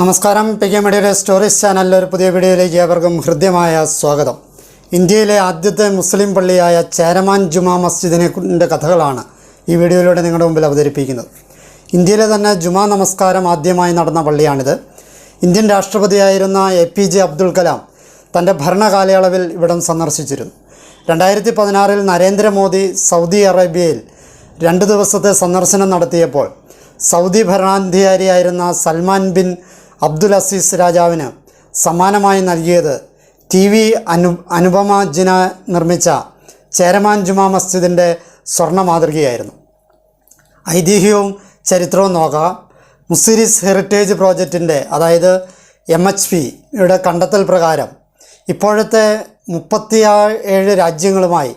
നമസ്കാരം. P K മീഡിയയുടെ stories ചാനലിലെ ഒരു പുതിയ വീഡിയോയിലേക്ക് ഏവർക്കും ഹൃദ്യമായ സ്വാഗതം. ഇന്ത്യയിലെ ആദ്യത്തെ മുസ്ലിം പള്ളിയായ ചേരമാൻ ജുമാ മസ്ജിദിനെ കഥകളാണ് ഈ വീഡിയോയിലൂടെ നിങ്ങളുടെ മുമ്പിൽ അവതരിപ്പിക്കുന്നത്. ഇന്ത്യയിലെ തന്നെ ജുമാ നമസ്കാരം ആദ്യമായി നടന്ന പള്ളിയാണിത്. Indian രാഷ്ട്രപതിയായിരുന്ന A P J Abdul Kalam തന്റെ ഭരണകാലയളവിൽ ഇവിടം സന്ദർശിച്ചിരുന്നു. രണ്ടായിരത്തി പതിനാറിൽ നരേന്ദ്രമോദി സൗദി അറേബ്യയിൽ രണ്ട് ദിവസത്തെ സന്ദർശനം നടത്തിയപ്പോൾ സൗദി ഭരണാധികാരിയായിരുന്ന സൽമാൻ ബിൻ അബ്ദുൽ അസീസ് രാജാവിന് സമ്മാനമായി നൽകിയത് ടി വി അനു അനുപമ ജിന നിർമ്മിച്ച ചേരമാൻ ജുമാ മസ്ജിദിന്റെ സ്വർണ മാതൃകയായിരുന്നു. ഐതിഹ്യവും ചരിത്രവും നോക്കാം. മുസിരിസ് ഹെറിറ്റേജ് പ്രോജക്റ്റിന്റെ അതായത് എം എച്ച് പിയുടെ കണ്ടെത്തൽ പ്രകാരം ഇപ്പോഴത്തെ മുപ്പത്തി ഏഴ് രാജ്യങ്ങളുമായി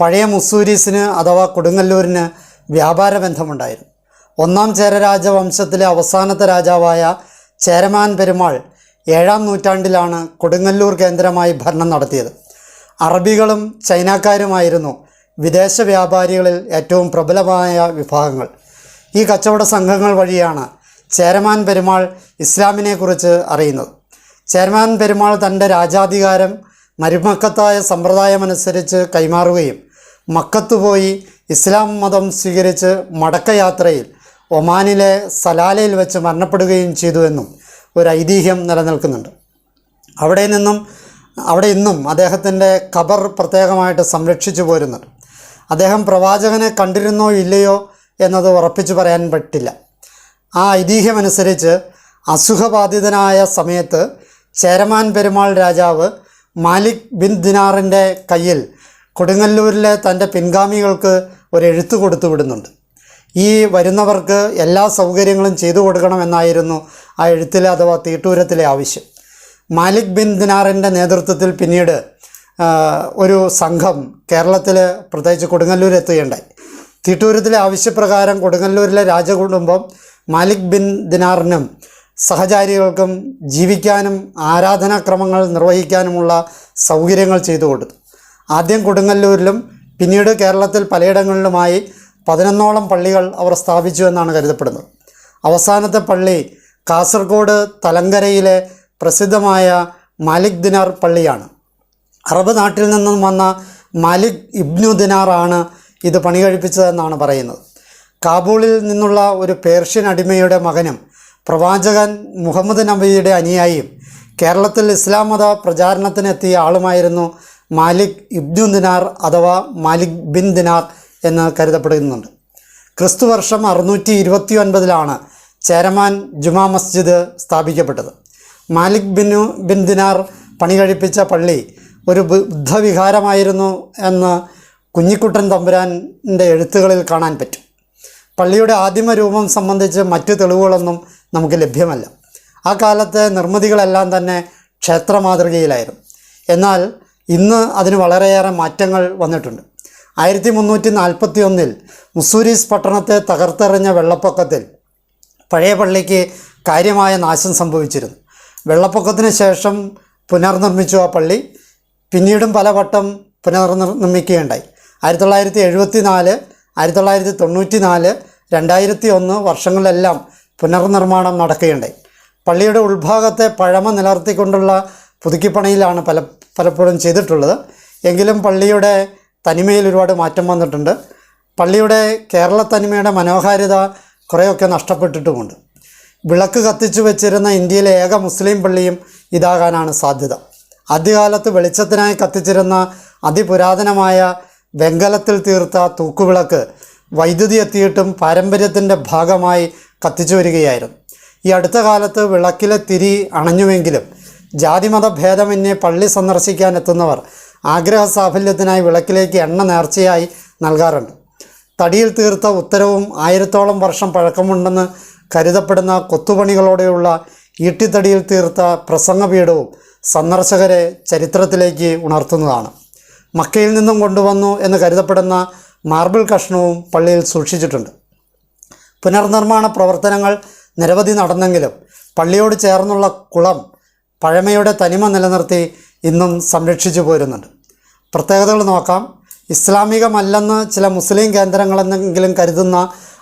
പഴയ മുസൂരീസിന് അഥവാ കൊടുങ്ങല്ലൂരിന് വ്യാപാര ബന്ധമുണ്ടായിരുന്നു. ഒന്നാം ചേര രാജവംശത്തിലെ അവസാനത്തെ രാജാവായ ചേരമാൻ പെരുമാൾ ഏഴാം നൂറ്റാണ്ടിലാണ് കൊടുങ്ങല്ലൂർ കേന്ദ്രമായി ഭരണം നടത്തിയത്. അറബികളും ചൈനക്കാരുമായിരുന്നു വിദേശ വ്യാപാരികളിൽ ഏറ്റവും പ്രബലമായ വിഭാഗങ്ങൾ. ഈ കച്ചവട സംഘങ്ങൾ വഴിയാണ് ചേരമാൻ പെരുമാൾ ഇസ്ലാമിനെക്കുറിച്ച് അറിയുന്നത്. ചേരമാൻ പെരുമാൾ തന്റെ രാജാധികാരം മരുമക്കത്തായ സമ്പ്രദായമനുസരിച്ച് കൈമാറുകയും മക്കത്ത് പോയി ഇസ്ലാം മതം സ്വീകരിച്ച് മടക്കയാത്രയിൽ ഒമാനിലെ സലാലയിൽ വെച്ച് മരണപ്പെടുകയും ചെയ്തുവെന്നും ഒരു ഐതിഹ്യം നിലനിൽക്കുന്നുണ്ട്. അവിടെ നിന്നും അവിടെ ഇന്നും അദ്ദേഹത്തിന്റെ ഖബർ പ്രത്യേകമായിട്ട് സംരക്ഷിച്ചു പോരുന്നുണ്ട്. അദ്ദേഹം പ്രവാചകനെ കണ്ടിരുന്നോ ഇല്ലയോ എന്നത് ഉറപ്പിച്ചു പറയാൻ പറ്റില്ല. ആ ഐതിഹ്യമനുസരിച്ച് അസുഖബാധിതനായ സമയത്ത് ചേരമാൻ പെരുമാൾ രാജാവ് മാലിക് ബിൻ ദിനാറിന്റെ കയ്യിൽ കൊടുങ്ങല്ലൂരിലെ തന്റെ പിൻഗാമികൾക്ക് ഒരു എഴുത്ത് കൊടുത്തു വിടുന്നുണ്ട്. ഈ വരുന്നവർക്ക് എല്ലാ സൗകര്യങ്ങളും ചെയ്തു കൊടുക്കണമെന്നായിരുന്നു ആ എഴുത്തിലെ അഥവാ തീട്ടൂരത്തിലെ ആവശ്യം. മാലിക് ബിൻ ദിനാറിന്റെ നേതൃത്വത്തിൽ പിന്നീട് ഒരു സംഘം കേരളത്തിൽ പ്രത്യേകിച്ച് കൊടുങ്ങല്ലൂർ എത്തുകയുണ്ടായി. തീട്ടൂരത്തിലെ ആവശ്യപ്രകാരം കൊടുങ്ങല്ലൂരിലെ രാജകുടുംബം മാലിക് ബിൻ ദിനാറിനും സഹചാരികൾക്കും ജീവിക്കാനും ആരാധനാക്രമങ്ങൾ നിർവഹിക്കാനുമുള്ള സൗകര്യങ്ങൾ ചെയ്തു കൊടുത്തു. ആദ്യം കൊടുങ്ങല്ലൂരിലും പിന്നീട് കേരളത്തിൽ പലയിടങ്ങളിലുമായി പതിനൊന്നോളം പള്ളികൾ അവർ സ്ഥാപിച്ചു എന്നാണ് കരുതപ്പെടുന്നത്. അവസാനത്തെ പള്ളി കാസർഗോഡ് തലങ്കരയിലെ പ്രസിദ്ധമായ മാലിക് ദിനാർ പള്ളിയാണ്. അറബ് നാട്ടിൽ നിന്നും വന്ന മാലിക് ഇബ്നു ദിനാറാണ് ഇത് പണി കഴിപ്പിച്ചതെന്നാണ് പറയുന്നത്. കാബൂളിൽ നിന്നുള്ള ഒരു പേർഷ്യൻ അടിമയുടെ മകനും പ്രവാചകൻ മുഹമ്മദ് നബിയുടെ അനുയായിയും കേരളത്തിൽ ഇസ്ലാം മത പ്രചാരണത്തിനെത്തിയ ആളുമായിരുന്നു മാലിക് ഇബ്നു ദിനാർ അഥവാ മാലിക് ബിൻ ദിനാർ എന്ന് കരുതപ്പെടുന്നുണ്ട്. ക്രിസ്തു വർഷം അറുന്നൂറ്റി ഇരുപത്തി ഒൻപതിലാണ് ചേരമാൻ ജുമാ മസ്ജിദ് സ്ഥാപിക്കപ്പെട്ടത്. മാലിക് ബിനു ബിൻ ദിനാർ പണി കഴിപ്പിച്ച പള്ളി ഒരു ബുദ്ധവിഹാരമായിരുന്നു എന്ന് കുഞ്ഞിക്കുട്ടൻ തമ്പുരാന്റെ എഴുത്തുകളിൽ കാണാൻ പറ്റും. പള്ളിയുടെ ആദിമ രൂപം സംബന്ധിച്ച് മറ്റു തെളിവുകളൊന്നും നമുക്ക് ലഭ്യമല്ല. ആ കാലത്തെ നിർമ്മിതികളെല്ലാം തന്നെ ക്ഷേത്ര മാതൃകയിലായിരുന്നു. എന്നാൽ ഇന്ന് അതിന് വളരെയേറെ മാറ്റങ്ങൾ വന്നിട്ടുണ്ട്. ആയിരത്തി മുന്നൂറ്റി നാൽപ്പത്തി ഒന്നിൽ മുസൂരീസ് പട്ടണത്തെ തകർത്തെറിഞ്ഞ വെള്ളപ്പൊക്കത്തിൽ പഴയ പള്ളിക്ക് കാര്യമായ നാശം സംഭവിച്ചിരുന്നു. വെള്ളപ്പൊക്കത്തിന് ശേഷം പുനർനിർമ്മിച്ചു ആ പള്ളി. പിന്നീടും പലവട്ടം പുനർനിർമ്മിക്കുകയുണ്ടായി. ആയിരത്തി തൊള്ളായിരത്തി എഴുപത്തി നാല് ആയിരത്തി തൊള്ളായിരത്തി തൊണ്ണൂറ്റി നാല് രണ്ടായിരത്തി ഒന്ന് വർഷങ്ങളിലെല്ലാം പുനർനിർമ്മാണം നടക്കുകയുണ്ടായി. പള്ളിയുടെ ഉൾഭാഗത്തെ പഴമ നിലർത്തിക്കൊണ്ടുള്ള പുതുക്കിപ്പണിയിലാണ് പല പലപ്പോഴും ചെയ്തിട്ടുള്ളത്. എങ്കിലും പള്ളിയുടെ തനിമയിൽ ഒരുപാട് മാറ്റം വന്നിട്ടുണ്ട്. പള്ളിയുടെ കേരള തനിമയുടെ മനോഹാരിത കുറേയൊക്കെ നഷ്ടപ്പെട്ടിട്ടുമുണ്ട്. വിളക്ക് കത്തിച്ചു വെച്ചിരുന്ന ഇന്ത്യയിലെ ഏക മുസ്ലിം പള്ളിയും ഇതാകാനാണ് സാധ്യത. ആദ്യകാലത്ത് വെളിച്ചത്തിനായി കത്തിച്ചിരുന്ന അതിപുരാതനമായ വെങ്കലത്തിൽ തീർത്ത തൂക്കുവിളക്ക് വൈദ്യുതി എത്തിയിട്ടും പാരമ്പര്യത്തിന്റെ ഭാഗമായി കത്തിച്ചു വരികയായിരുന്നു. ഈ അടുത്ത കാലത്ത് വിളക്കിലെ തിരി അണഞ്ഞുവെങ്കിലും ജാതിമത ഭേദമന്യേ പള്ളി സന്ദർശിക്കാൻ എത്തുന്നവർ ആഗ്രഹ സാഫല്യത്തിനായി വിളക്കിലേക്ക് എണ്ണ നേർച്ചയായി നൽകാറുണ്ട്. തടിയിൽ തീർത്ത ഉത്തരവും ആയിരത്തോളം വർഷം പഴക്കമുണ്ടെന്ന് കരുതപ്പെടുന്ന കൊത്തുപണികളോടെയുള്ള ഈട്ടിത്തടിയിൽ തീർത്ത പ്രസംഗപീഠവും സന്ദർശകരെ ചരിത്രത്തിലേക്ക് ഉണർത്തുന്നതാണ്. മക്കയിൽ നിന്നും കൊണ്ടുവന്നു എന്ന് കരുതപ്പെടുന്ന മാർബിൾ കഷ്ണവും പള്ളിയിൽ സൂക്ഷിച്ചിട്ടുണ്ട്. പുനർനിർമ്മാണ പ്രവർത്തനങ്ങൾ നിരവധി നടന്നെങ്കിലും പള്ളിയോട് ചേർന്നുള്ള കുളം പഴമയുടെ തനിമ നിലനിർത്തി ഇന്നും സംരക്ഷിച്ചു പോരുന്നുണ്ട്. പ്രത്യേകതകൾ നോക്കാം. ഇസ്ലാമികമല്ലെന്ന് ചില മുസ്ലിം കേന്ദ്രങ്ങളെന്നെങ്കിലും കരുതുന്ന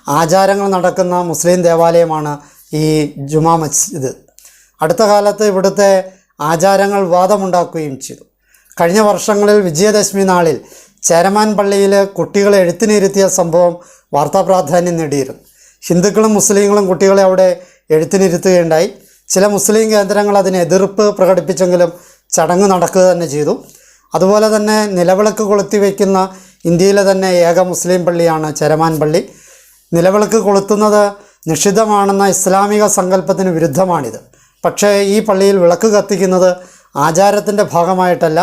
ആചാരങ്ങൾ നടക്കുന്ന മുസ്ലിം ദേവാലയമാണ് ഈ ജുമാ മസ്ജിദ്. അടുത്ത കാലത്ത് ഇവിടുത്തെ ആചാരങ്ങൾ വാദമുണ്ടാക്കുകയും ചെയ്തു. കഴിഞ്ഞ വർഷങ്ങളിൽ വിജയദശമി നാളിൽ ചേരമാൻ പള്ളിയിൽ കുട്ടികളെ എഴുത്തിനിരുത്തിയ സംഭവം വാർത്താ പ്രാധാന്യം നേടിയിരുന്നു. ഹിന്ദുക്കളും മുസ്ലിങ്ങളും കുട്ടികളെ അവിടെ എഴുത്തിനിരുത്തുകയുണ്ടായി. ചില മുസ്ലിം കേന്ദ്രങ്ങൾ അതിന് എതിർപ്പ് പ്രകടിപ്പിച്ചെങ്കിലും ചടങ്ങ് നടക്കുക തന്നെ ചെയ്തു. അതുപോലെ തന്നെ നിലവിളക്ക് കൊളുത്തി വയ്ക്കുന്ന ഇന്ത്യയിലെ തന്നെ ഏക മുസ്ലിം പള്ളിയാണ് ചരമാൻ പള്ളി. നിലവിളക്ക് കൊളുത്തുന്നത് നിഷിദ്ധമാണെന്ന ഇസ്ലാമിക സങ്കല്പത്തിന് വിരുദ്ധമാണിത്. പക്ഷേ ഈ പള്ളിയിൽ വിളക്ക് കത്തിക്കുന്നത് ആചാരത്തിന്റെ ഭാഗമായിട്ടല്ല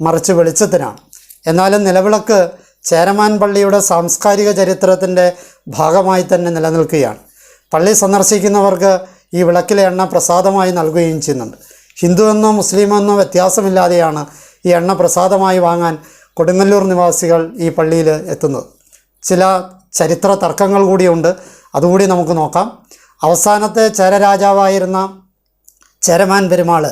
മറിച്ച് വെളിച്ചത്തിനാണ്. എന്നാലും നിലവിളക്ക് ചേരമാൻ പള്ളിയുടെ സാംസ്കാരിക ചരിത്രത്തിന്റെ ഭാഗമായി തന്നെ നിലനിൽക്കുകയാണ്. പള്ളി സന്ദർശിക്കുന്നവർക്ക് ഈ വിളക്കിലെ എണ്ണ പ്രസാദമായി നൽകുകയും ചെയ്യുന്നുണ്ട്. ഹിന്ദു എന്നോ മുസ്ലിം എന്നോ വ്യത്യാസമില്ലാതെയാണ് ഈ എണ്ണ പ്രസാദമായി വാങ്ങാൻ കൊടുങ്ങല്ലൂർ നിവാസികൾ ഈ പള്ളിയിൽ എത്തുന്നത്. ചില ചരിത്ര തർക്കങ്ങൾ കൂടിയുണ്ട്. അതുകൂടി നമുക്ക് നോക്കാം. അവസാനത്തെ ചേരരാജാവായിരുന്ന ചേരമാൻ പെരുമാൾ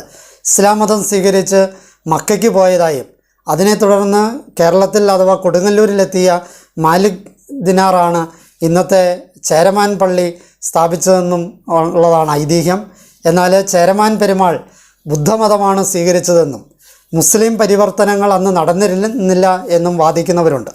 ഇസ്ലാം മതം സ്വീകരിച്ച് മക്കയ്ക്ക് പോയതായും അതിനെ തുടർന്ന് കേരളത്തിൽ അഥവാ കൊടുങ്ങല്ലൂരിലെത്തിയ മാലിക് ദിനാറാണ് ഇന്നത്തെ ചേരമാൻ പള്ളി സ്ഥാപിച്ചതെന്നും ഉള്ളതാണ് ഐതിഹ്യം. എന്നാൽ ചേരമാൻ പെരുമാൾ ബുദ്ധമതമാണ് സ്വീകരിച്ചതെന്നും മുസ്ലിം പരിവർത്തനങ്ങൾ അന്ന് നടന്നിരുന്നില്ല എന്നും വാദിക്കുന്നവരുണ്ട്.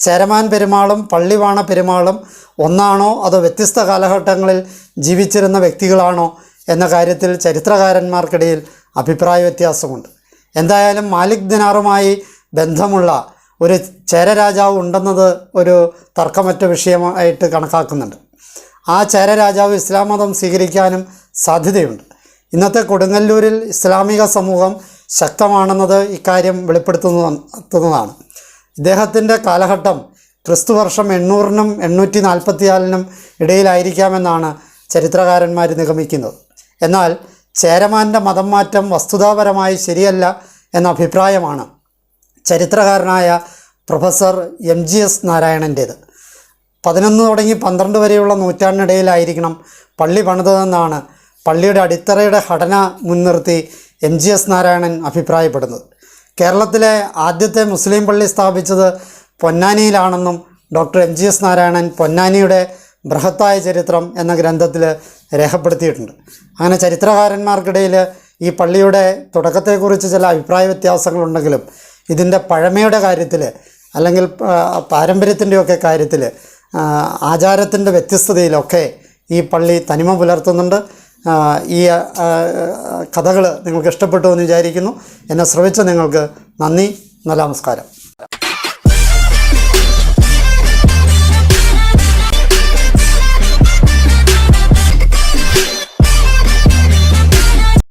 ചേരമാൻ പെരുമാളും പള്ളിവാണ പെരുമാളും ഒന്നാണോ അതോ വ്യത്യസ്ത കാലഘട്ടങ്ങളിൽ ജീവിച്ചിരുന്ന വ്യക്തികളാണോ എന്ന കാര്യത്തിൽ ചരിത്രകാരന്മാർക്കിടയിൽ അഭിപ്രായ വ്യത്യാസമുണ്ട്. എന്തായാലും മാലിക് ദിനാറുമായി ബന്ധമുള്ള ഒരു ചേരരാജാവ് ഉണ്ടെന്നത് ഒരു തർക്കമറ്റ വിഷയമായിട്ട് കണക്കാക്കുന്നുണ്ട്. ആ ചേരരാജാവ് ഇസ്ലാം മതം സ്വീകരിക്കാനും സാധ്യതയുണ്ട്. ഇന്നത്തെ കൊടുങ്ങല്ലൂരിൽ ഇസ്ലാമിക സമൂഹം ശക്തമാണെന്നത് ഇക്കാര്യം വെളിപ്പെടുത്തുന്നതാണ് ഇദ്ദേഹത്തിന്റെ കാലഘട്ടം ക്രിസ്തു വർഷം എണ്ണൂറിനും എണ്ണൂറ്റി നാൽപ്പത്തിനാലിനും ഇടയിലായിരിക്കാമെന്നാണ് ചരിത്രകാരന്മാർ നിഗമിക്കുന്നത്. എന്നാൽ ചേരമാന്റെ മതം മാറ്റം വസ്തുതാപരമായി ശരിയല്ല എന്ന അഭിപ്രായമാണ് ചരിത്രകാരനായ പ്രൊഫസർ എം ജി എസ് നാരായണന്റേത്. പതിനൊന്ന് തുടങ്ങി പന്ത്രണ്ട് വരെയുള്ള നൂറ്റാണ്ടിനിടയിലായിരിക്കണം പള്ളി പണിതതെന്നാണ് പള്ളിയുടെ അടിത്തറയുടെ ഘടന മുൻനിർത്തി എം ജി എസ് നാരായണൻ അഭിപ്രായപ്പെടുന്നത്. കേരളത്തിലെ ആദ്യത്തെ മുസ്ലിം പള്ളി സ്ഥാപിച്ചത് പൊന്നാനിയിലാണെന്നും doctor M G S Narayanan പൊന്നാനിയുടെ ബൃഹത്തായ ചരിത്രം എന്ന ഗ്രന്ഥത്തിൽ രേഖപ്പെടുത്തിയിട്ടുണ്ട്. അങ്ങനെ ചരിത്രകാരന്മാർക്കിടയിൽ ഈ പള്ളിയുടെ തുടക്കത്തെക്കുറിച്ച് ചില അഭിപ്രായ വ്യത്യാസങ്ങളുണ്ടെങ്കിലും ഇതിന്റെ പഴമയുടെ കാര്യത്തിൽ അല്ലെങ്കിൽ പാരമ്പര്യത്തിന്റെയൊക്കെ കാര്യത്തിൽ ആചാരത്തിന്റെ വ്യത്യസ്തതയിലൊക്കെ ഈ പള്ളി തനിമ പുലർത്തുന്നുണ്ട്. ഈ കഥകൾ നിങ്ങൾക്ക് ഇഷ്ടപ്പെട്ടു എന്ന് വിചാരിക്കുന്നു. എന്നെ ശ്രവിച്ച നിങ്ങൾക്ക് നന്ദി. നല്ല നമസ്കാരം.